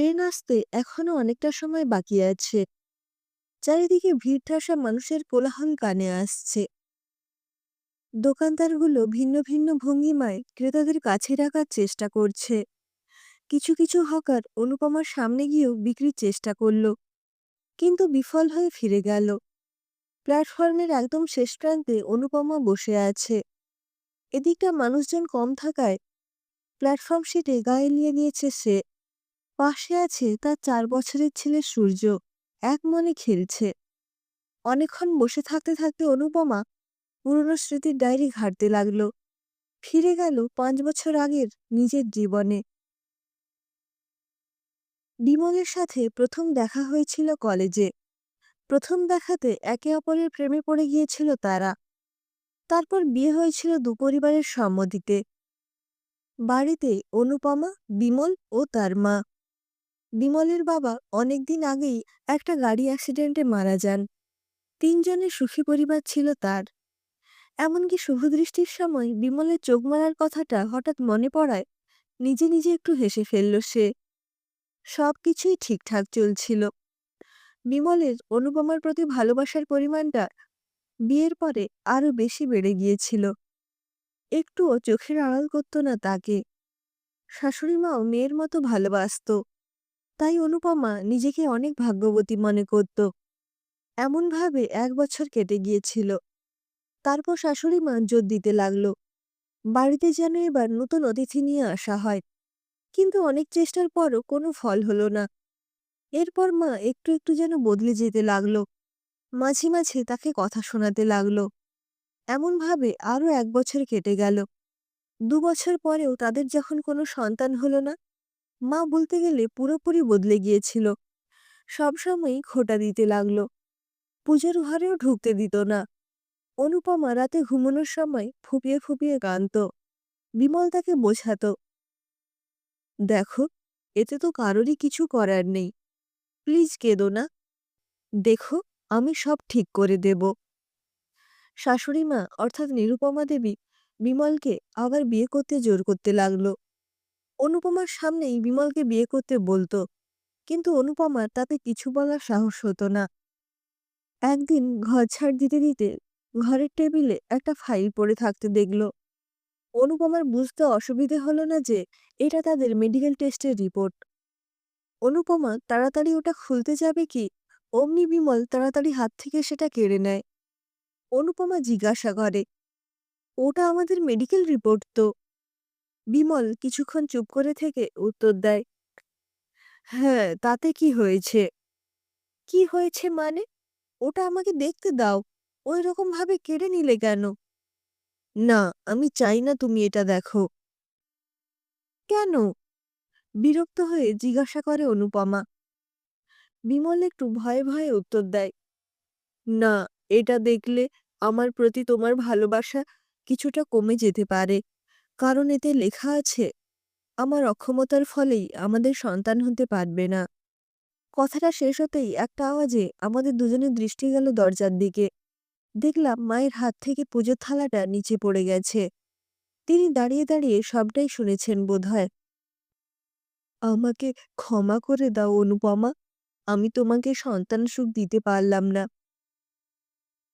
Train আসতে এখনও অনেকটা সময় বাকি আছে। চারিদিকে ভিড় ঠাসা মানুষের কোলাহল কানে আসছে। দোকানদারগুলো ভিন্ন ভিন্ন ভঙ্গিমায় ক্রেতাদের কাছে রাখার চেষ্টা করছে। কিছু কিছু হকার অনুপমার সামনে গিয়েও বিক্রির চেষ্টা করল, কিন্তু বিফল হয়ে ফিরে গেল। প্ল্যাটফর্মের একদম শেষ প্রান্তে অনুপমা বসে আছে। এদিকটা মানুষজন কম থাকায় প্ল্যাটফর্ম সিটে গায়ে নিয়ে নিয়েছে সে। পাশে আছে তার চার বছরের ছেলে সূর্য। এক মনে খেলছে। অনেকক্ষণ বসে থাকতে থাকতে অনুপমা পুরনো স্মৃতির ডায়েরি ঘাঁটতে লাগল। ফিরে গেল পাঁচ বছর আগের নিজের জীবনে। বিমলের সাথে প্রথম দেখা হয়েছিল কলেজে। প্রথম দেখাতে একে অপরের প্রেমে পড়ে গিয়েছিল তারা। তারপর বিয়ে হয়েছিল দুপরিবারের সম্মতিতে। বাড়িতে অনুপমা, বিমল ও তার মা। বিমলের বাবা অনেকদিন আগেই একটা গাড়ি অ্যাক্সিডেন্টে মারা যান। তিনজনের সুখী পরিবার ছিল তার। এমনকি শুভদৃষ্টির সময় বিমলের চোখ মারার কথাটা হঠাৎ মনে পড়ায় নিজে নিজে একটু হেসে ফেলল সে। সব কিছুই ঠিকঠাক চলছিল। বিমলের অনুপমার প্রতি ভালোবাসার পরিমাণটা বিয়ের পরে আরও বেশি বেড়ে গিয়েছিল। একটুও চোখের আড়াল করত না তাকে। শাশুড়ি মাও মেয়ের মতো ভালোবাসত। তাই অনুপমা নিজেকে অনেক ভাগ্যবতী মনে করত। এমনভাবে এক বছর কেটে গিয়েছিল। তারপর শাশুড়ি মা জোর দিতে লাগল। বাড়িতে যেন এবার নতুন অতিথি নিয়ে আসা হয়। কিন্তু অনেক চেষ্টার পরও কোনো ফল হলো না। এরপর মা একটু একটু যেন বদলে যেতে লাগল। মাঝে মাঝে তাকে কথা শোনাতে লাগল। এমনভাবে আরও এক বছর কেটে গেল। দু বছর পরেও তাদের যখন কোনো সন্তান হলো না মা বলতে গেলে পুরোপুরি বদলে গিয়েছিল। সবসময়ই খোটা দিতে লাগল। পুজোর ঘরেও ঢুকতে দিত না। অনুপমা রাতে ঘুমানোর সময় ফুপিয়ে ফুপিয়ে কানত বিমল তাকে বোঝাত, দেখো, এতে তো কারোরই কিছু করার নেই। প্লিজ কেঁদো না। দেখো, আমি সব ঠিক করে দেব। শাশুড়ি মা অর্থাৎ নিরুপমা দেবী বিমলকে আবার বিয়ে করতে জোর করতে লাগল। অনুপমার সামনেই বিমলকে বিয়ে করতে বলতো। কিন্তু অনুপমার তাতে কিছু বলার সাহস হতো না। একদিন ঘর ছাড় দিতে দিতে ঘরের টেবিলে একটা ফাইল পড়ে থাকতে দেখল। অনুপমার বুঝতে অসুবিধে হলো না যে এটা তাদের মেডিকেল টেস্টের রিপোর্ট। অনুপমা, তাড়াতাড়ি ওটা খুলতে যাবে কি? অমনি বিমল তাড়াতাড়ি হাত থেকে সেটা কেড়ে নেয়। অনুপমা জিজ্ঞাসা করে, ওটা আমাদের মেডিকেল রিপোর্ট তো? বিমল কিছুক্ষণ চুপ করে থেকে উত্তর দেয় হ্যাঁ তাতে কি হয়েছে? কি হয়েছে মানে? ওটা আমাকে দেখতে দাও। ওই রকম ভাবে কেড়ে নিলে কেন? না, আমি চাই না তুমি এটা দেখো। কেন? বিরক্ত হয়ে জিজ্ঞাসা করে অনুপমা। বিমল একটু ভয়ে ভয়ে উত্তর দেয়, না, এটা দেখলে আমার প্রতি তোমার ভালোবাসা কিছুটা কমে যেতে পারে। কারণ এতে লেখা আছে, আমার অক্ষমতার ফলেই আমাদের সন্তান হতে পারবে না। কথাটা শেষ হতেই একটা আওয়াজে আমাদের দুজনের দৃষ্টি গেল দরজার দিকে। দেখলাম মায়ের হাত থেকে পুজোর থালাটা নিচে পড়ে গেছে। তিনি দাঁড়িয়ে দাঁড়িয়ে সবটাই শুনেছেন বোধহয়। আমাকে ক্ষমা করে দাও, অনুপমা। আমি তোমাকে সন্তান সুখ দিতে পারলাম না।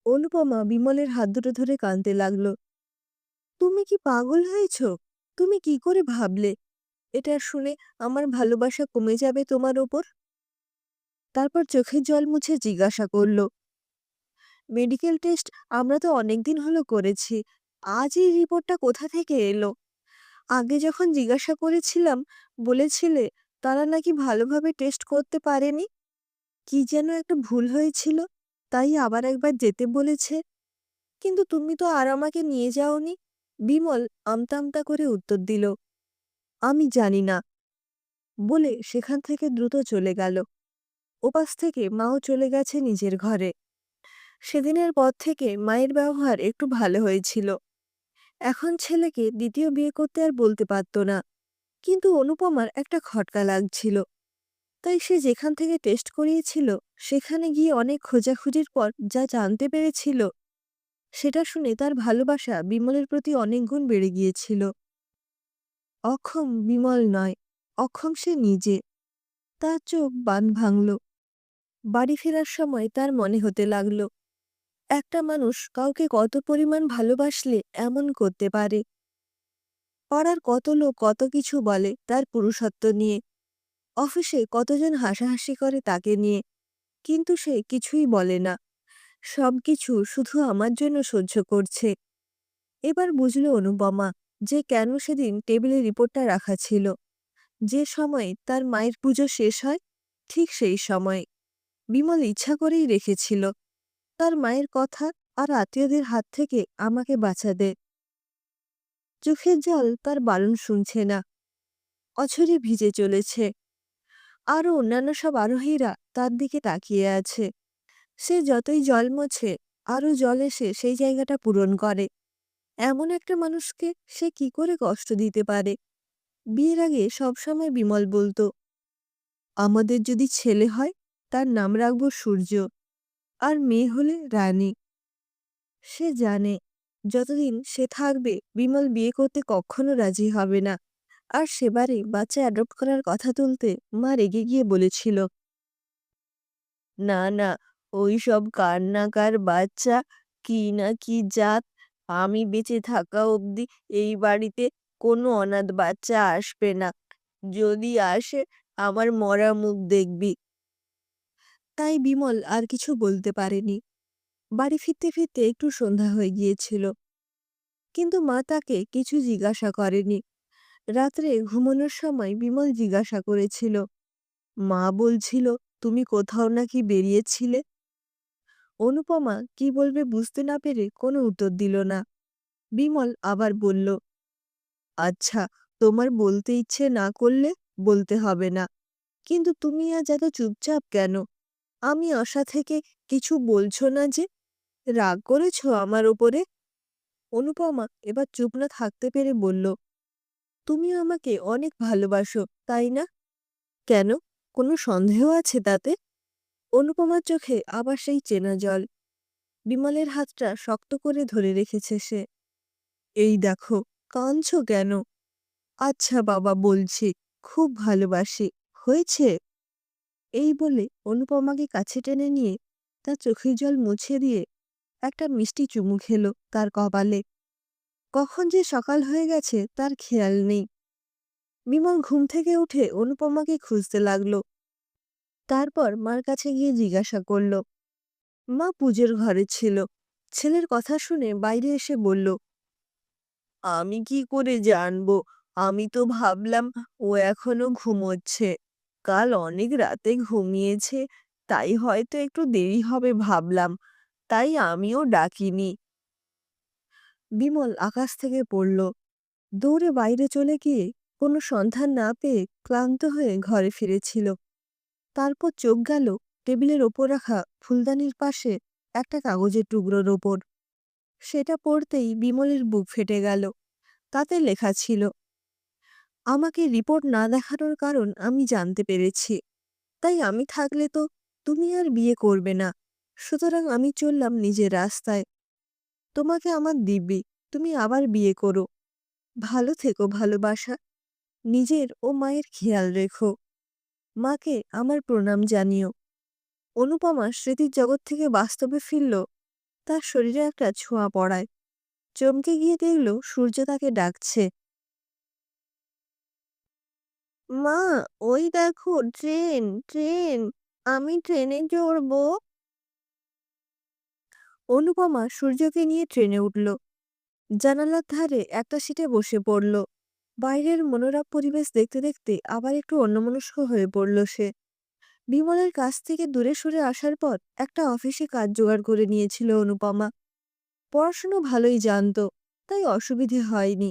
অনুপমা বিমলের হাত দুটো ধরে কাঁদতে লাগল। তুমি কি পাগল হয়েছ? তুমি কি করে ভাবলে? এটা শুনে আমার ভালোবাসা কমে যাবে তোমার ওপর? তারপর চোখের জল মুছে জিজ্ঞাসা করল, মেডিকেল টেস্ট আমরা তো অনেকদিন হলো করেছি। আজ এই রিপোর্টটা কোথা থেকে এলো? আগে যখন জিজ্ঞাসা করেছিলাম, বলেছিলে তারা নাকি ভালোভাবে টেস্ট করতে পারেনি। কি যেন একটা ভুল হয়েছিল, তাই আবার একবার যেতে বলেছে। কিন্তু তুমি তো আর আমাকে নিয়ে যাওনি। বিমল আমতা আমতা করে উত্তর দিল, আমি জানি না বলে সেখান থেকে দ্রুত চলে গেল। ওপাশ থেকে মাও চলে গেছে নিজের ঘরে। সেদিনের পর থেকে মায়ের ব্যবহার একটু ভালো হয়েছিল। এখন ছেলেকে দ্বিতীয় বিয়ে করতে আর বলতে পারত না, কিন্তু অনুপমার একটা খটকা লাগছিল। তাই সে যেখান থেকে টেস্ট করিয়েছিল, সেখানে গিয়ে অনেক খোঁজাখুঁজির পর যা জানতে পেরেছিল সেটা শুনে তার ভালোবাসা বিমলের প্রতি অনেক গুণ বেড়ে গিয়েছিল। অক্ষম বিমল নয় অক্ষম সে নিজে। তার চোখ বান ভাঙল। বাড়ি ফেরার সময় তার মনে হতে লাগল, একটা মানুষ কাউকে কত পরিমাণ ভালোবাসলে এমন করতে পারে? পাড়ার কত লোক কত কিছু বলে তার পুরুষত্ব নিয়ে। অফিসে কতজন হাসাহাসি করে তাকে নিয়ে, কিন্তু সে কিছুই বলে না। সবকিছু শুধু আমার জন্য সহ্য করছে। এবার বুঝল অনুপমা যে কেন সেদিন টেবিলে রিপোর্টটা রাখা ছিল। যে সময় তার মায়ের পুজো শেষ হয়, ঠিক সেই সময়। বিমল ইচ্ছা করেই রেখেছিল। তার মায়ের কথা আর আত্মীয়দের হাত থেকে আমাকে বাঁচাতে। চোখের জল তার বারণ শুনছে না। অছরে ভিজে চলেছে। আরও অন্যান্য সব আরোহীরা তার দিকে তাকিয়ে আছে। সে যতই জল মোছে আরও জল এসে সেই জায়গাটা পূরণ করে। এমন একটা মানুষকে সে কি করে কষ্ট দিতে পারে? বিয়ের আগে সবসময় বিমল বলতো, আমাদের যদি ছেলে হয়, তার নাম রাখব সূর্য, আর মেয়ে হলে রানী। সে জানে, যতদিন সে থাকবে, বিমল বিয়ে করতে কখনো রাজি হবে না। আর সেবারে বাচ্চা অ্যাডপ্ট করার কথা তুলতে মা রেগে গিয়ে বলেছিল, না না ওই সব কান্নাকার বাচ্চা কি না কি জাত? আমি বেঁচে থাকা অবধি এই বাড়িতে কোনো অনাথ বাচ্চা আসবে না। যদি আসে, আমার মরা মুখ দেখবি। তাই বিমল আর কিছু বলতে পারেনি। বাড়ি ফিরতে ফিরতে একটু সন্ধ্যা হয়ে গিয়েছিল। কিন্তু মা তাকে কিছু জিজ্ঞাসা করেনি। রাত্রে ঘুমানোর সময় বিমল জিজ্ঞাসা করেছিল, মা বলছিল, তুমি কোথাও নাকি বেরিয়েছিলে? অনুপমা কি বলবে বুঝতে না পেরে কোনো উত্তর দিল না। বিমল আবার বলল আচ্ছা তোমার বলতে ইচ্ছে না করলে বলতে হবে না। কিন্তু তুমি আজ এত চুপচাপ কেন? আমি আশা থেকে কিছু বলছো না যে রাগ করেছ আমার ওপরে? অনুপমা এবার চুপ না থাকতে পেরে বলল, তুমি আমাকে অনেক ভালোবাসো, তাই না? কেন? কোনো সন্দেহ আছে তাতে? অনুপমার চোখে আবার সেই চেনা জল। বিমলের হাতটা শক্ত করে ধরে রেখেছে সে। এই দেখো, কাঁদছ কেন? আচ্ছা বাবা, বলছি, খুব ভালোবাসি, হয়েছে? এই বলে অনুপমাকে কাছে টেনে নিয়ে তার চোখের জল মুছে দিয়ে একটা মিষ্টি চুমু খেল তার কপালে। কখন যে সকাল হয়ে গেছে তার খেয়াল নেই। বিমল ঘুম থেকে উঠে অনুপমাকে খুঁজতে লাগল। তারপর মার কাছে গিয়ে জিজ্ঞাসা করল, মা পুজোর ঘরে ছিল। ছেলের কথা শুনে বাইরে এসে বলল, আমি কি করে জানব? আমি তো ভাবলাম ও এখনও ঘুমোচ্ছে। কাল অনেক রাতে ঘুমিয়েছে, তাই হয়তো একটু দেরি হবে ভাবলাম, তাই আমিও ডাকিনি। বিমল আকাশ থেকে পড়ল। দৌড়ে বাইরে চলে গিয়ে কোনো সন্ধান না পেয়ে ক্লান্ত হয়ে ঘরে ফিরেছিল। তারপর চোখ গেল টেবিলের ওপর রাখা ফুলদানির পাশে একটা কাগজের টুকরোর ওপর। সেটা পড়তেই বিমলের বুক ফেটে গেল। তাতে লেখা ছিল, আমাকে রিপোর্ট না দেখানোর কারণ আমি জানতে পেরেছি। তাই আমি থাকলে তো তুমি আর বিয়ে করবে না। সুতরাং আমি চললাম নিজের রাস্তায়। তোমাকে আমার দিব্যি, তুমি আবার বিয়ে করো। ভালো থেকো ভালোবাসা। নিজের ও মায়ের খেয়াল রেখো। মাকে আমার প্রণাম জানিও। অনুপমা স্মৃতির জগৎ থেকে বাস্তবে ফিরল। তার শরীরে একটা ছোঁয়া পড়ায়। চমকে গিয়ে দেখল সূর্য তাকে ডাকছে। মা, ওই দেখো ট্রেন ট্রেন, আমি ট্রেনে চড়বো। অনুপমা সূর্যকে নিয়ে ট্রেনে উঠল। জানালার ধারে একটা সিটে বসে পড়ল। বাইরের মনোরম পরিবেশ দেখতে দেখতে আবার একটু অন্যমনস্ক হয়ে পড়ল সে। বিমলের কাছ থেকে দূরে সরে আসার পর একটা অফিসে কাজ জোগাড় করে নিয়েছিল অনুপমা। পড়াশুনো ভালোই জানত, তাই অসুবিধে হয়নি।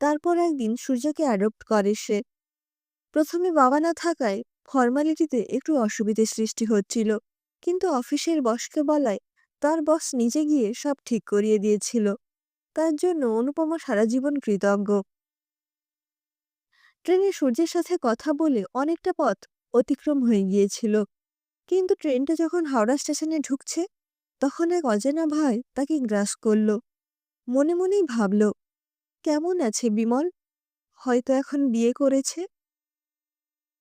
তারপর একদিন সূর্যকে অ্যাডপ্ট করে সে। প্রথমে বাবা না থাকায় ফর্মালিটিতে একটু অসুবিধে সৃষ্টি হচ্ছিল, কিন্তু অফিসের বসকে বলায় তার বস নিজে গিয়ে সব ঠিক করিয়ে দিয়েছিল। তার জন্য অনুপমা সারা জীবন কৃতজ্ঞ। ট্রেনে সূর্যের সাথে কথা বলে অনেকটা পথ অতিক্রম হয়ে গিয়েছিল। কিন্তু ট্রেনটা যখন হাওড়া স্টেশনে ঢুকছে, তখন এক অজানা ভাই তাকে গ্রাস করল। মনে মনেই ভাবল, কেমন আছে বিমল? হয়তো এখন বিয়ে করেছে?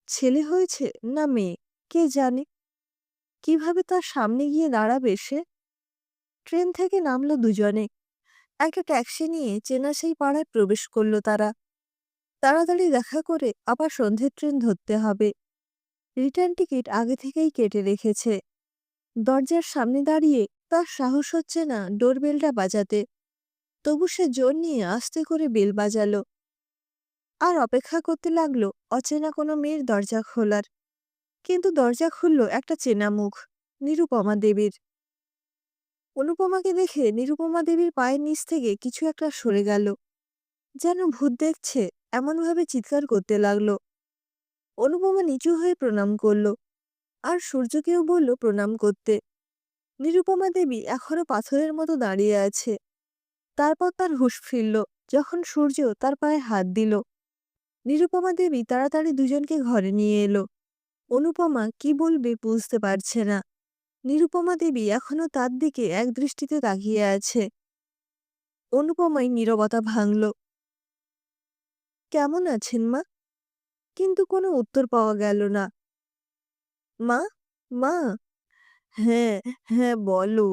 ছেলে হয়েছে না মেয়ে? কে জানে? কীভাবে তার সামনে গিয়ে দাঁড়াবে সে? ট্রেন থেকে নামলো দুজনে। একটা ট্যাক্সি নিয়ে চেনা সেই পাড়ায় প্রবেশ করল তারা। তাড়াতাড়ি দেখা করে আবার সন্ধ্যের ট্রেন ধরতে হবে। রিটার্ন টিকিট আগে থেকেই কেটে রেখেছে। দরজার সামনে দাঁড়িয়ে তার সাহস হচ্ছে না ডোরবেলটা বাজাতে। তবু সে জোর নিয়ে আস্তে করে বেল বাজালো। আর অপেক্ষা করতে লাগল অচেনা কোনো মেয়ের দরজা খোলার। কিন্তু দরজা খুলল একটা চেনা মুখ নিরুপমা দেবীর। অনুপমাকে দেখে নিরুপমা দেবীর পায়ের নিচ থেকে কিছু একটা সরে গেল। যেন ভূত দেখছে। এমনভাবে চিৎকার করতে লাগল। অনুপমা নিচু হয়ে প্রণাম করল আর সূর্যকেও বলল প্রণাম করতে। নিরুপমা দেবী এখনও পাথরের মতো দাঁড়িয়ে আছে। তারপর তার হুঁশ ফিরল যখন সূর্য তার পায়ে হাত দিল। নিরুপমা দেবী তাড়াতাড়ি দুজনকে ঘরে নিয়ে এলো। অনুপমা কি বলবে বুঝতে পারছে না। নিরুপমা দেবী এখনও তার দিকে এক দৃষ্টিতে তাকিয়ে আছে। অনুপমাই নীরবতা ভাঙল। কেমন আছেন, মা? কিন্তু কোনো উত্তর পাওয়া গেল না। মা? মা? হ্যাঁ হ্যাঁ বলো।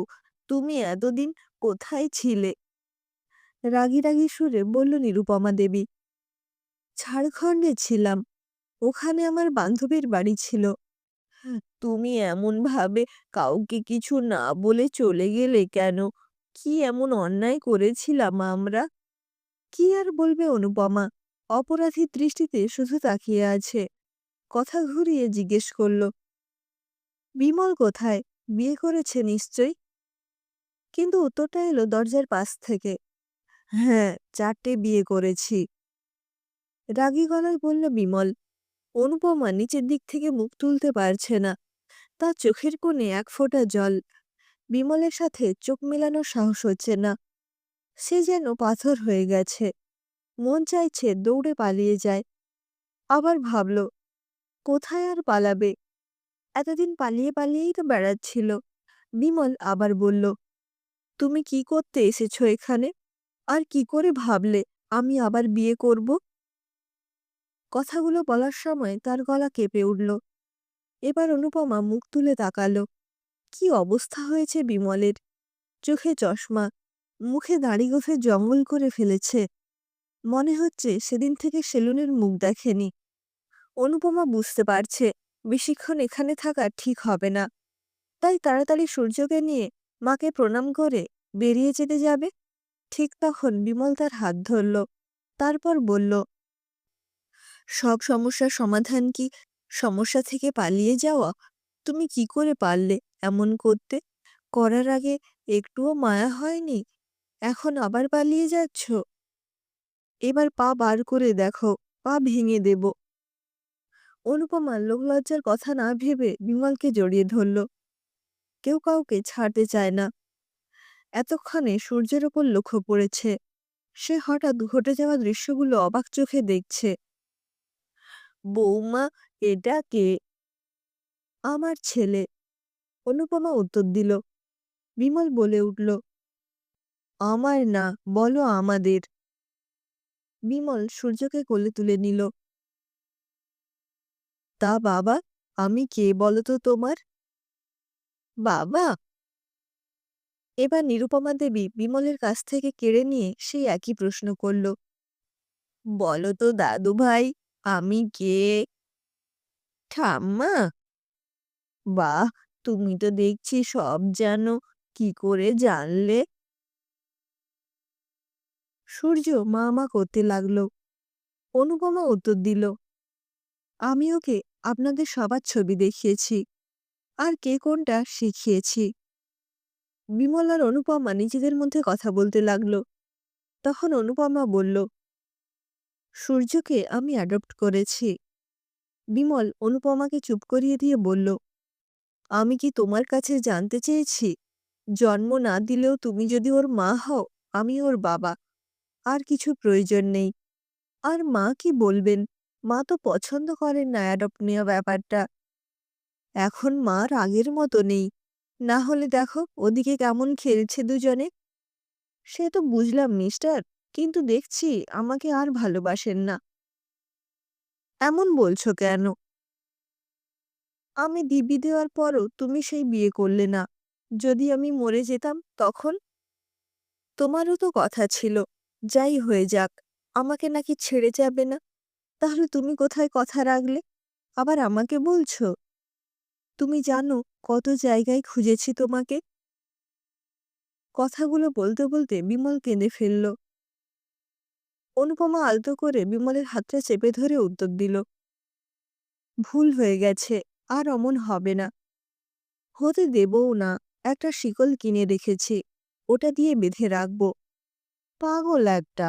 তুমি এতদিন কোথায় ছিলে? রাগী রাগী সুরে বলল নিরুপমা দেবী, ঝাড়খণ্ডে ছিলাম। ওখানে আমার বান্ধবীর বাড়ি ছিল। তুমি এমন ভাবে কাউকে কিছু না বলে চলে গেলে কেন? কি এমন অন্যায় করেছিলাম আমরা? কি আর বলবে অনুপমা? অপরাধীর দৃষ্টিতে শুধু তাকিয়ে আছে। কথা ঘুরিয়ে জিজ্ঞেস করল, বিমল কোথায়? বিয়ে করেছে নিশ্চয় কিন্তু উত্তরটা এলো দরজার পাশ থেকে হ্যাঁ চারটে বিয়ে করেছি। রাগী গলায় বলল বিমল, অনুপমা নিচের দিক থেকে মুখ তুলতে পারছে না। তার চোখের কোণে এক ফোঁটা জল। বিমলের সাথে চোখ মেলানোর সাহস হচ্ছে না। সে যেন পাথর হয়ে গেছে। মন চাইছে দৌড়ে পালিয়ে যায়। আবার ভাবল, কোথায় আর পালাবে? এতদিন পালিয়ে পালিয়েই তো বেড়াচ্ছিল। বিমল আবার বলল, তুমি কি করতে এসেছ এখানে? আর কি করে ভাবলে, আমি আবার বিয়ে করব? কথাগুলো বলার সময় তার গলা কেঁপে উঠল। এবার অনুপমা মুখ তুলে তাকালো, কি অবস্থা হয়েছে বিমলের? চোখে চশমা, মুখে দাড়ি গোফে জঙ্গল করে ফেলেছে। মনে হচ্ছে সেদিন থেকে সেলুনের মুখ দেখেনি। অনুপমা বুঝতে পারছে বেশিক্ষণ এখানে থাকা ঠিক হবে না। তাই তাড়াতাড়ি সূর্যকে নিয়ে মাকে প্রণাম করে বেরিয়ে যেতে যাবে। ঠিক তখন বিমল তার হাত ধরল, তারপর বলল, সব সমস্যার সমাধান কি? সমস্যা থেকে পালিয়ে যাওয়া? তুমি কি করে পারলে এমন করতে? করার আগে একটুও মায়া হয়নি? এখন আবার পালিয়ে যাচ্ছ? এবার পা বার করে দেখো, পা ভেঙে দেব। অনুপমা লোকলজ্জার কথা না ভেবে বিমলকে জড়িয়ে ধরল। কেউ কাউকে ছাড়তে চায় না। এতক্ষণে সূর্যের ওপর লক্ষ্য পড়েছে। সে হঠাৎ ঘটে যাওয়া দৃশ্যগুলো অবাক চোখে দেখছে। বৌমা, এটা কে? আমার ছেলে। অনুপমা উত্তর দিল। বিমল বলে উঠল, আমার না, বলো আমাদের। বিমল সূর্যকে কোলে তুলে নিল। তা বাবা, আমি কে বলতো তোমার? বাবা? এবার নিরুপমা দেবী বিমলের কাছ থেকে কেড়ে নিয়ে সেই একই প্রশ্ন করল। বলো তো দাদু ভাই আমি কে? ঠাম্মা? বাহ, তুমি তো দেখছি সব জানো, কি করে জানলে? সূর্য মা মা করতে লাগল। অনুপমা উত্তর দিল, আমি ওকে আপনাদের সবার ছবি দেখিয়েছি, আর কে কোনটা শিখিয়েছি? বিমল আর অনুপমা নিজেদের মধ্যে কথা বলতে লাগল। তখন অনুপমা বলল, সূর্যকে আমি অ্যাডপ্ট করেছি। বিমল অনুপমাকে চুপ করিয়ে দিয়ে বলল, আমি কি তোমার কাছে জানতে চেয়েছি? জন্ম না দিলেও তুমি যদি ওর মা হও, আমি ওর বাবা। আর কিছু প্রয়োজন নেই। আর মা কি বলবেন? মা তো পছন্দ করেন না অ্যাডপ্ট নেওয়া ব্যাপারটা। এখন মার আগের মতো নেই। না হলে দেখো, ওদিকে কেমন খেলছে দুজনে। সে তো বুঝলাম মিস্টার, কিন্তু দেখছি আমাকে আর ভালোবাসেন না। এমন বলছো কেন? আমি দিবি দেওয়ার পরও তুমি সেই বিয়ে করলে না। যদি আমি মরে যেতাম, তখন? তোমারও তো কথা ছিল। যাই হয়ে যাক, আমাকে নাকি ছেড়ে যাবে না? তাহলে তুমি কোথায় কথা রাখলে? আবার আমাকে বলছো? তুমি জানো কত জায়গায় খুঁজেছি তোমাকে? কথাগুলো বলতে বলতে বিমল কেঁদে ফেলল। অনুপমা আলতো করে বিমলের হাতটা চেপে ধরে উত্তর দিল, ভুল হয়ে গেছে, আর অমন হবে না। হতে দেবও না, একটা শিকল কিনে রেখেছি, ওটা দিয়ে বেঁধে রাখব। পাগল একটা।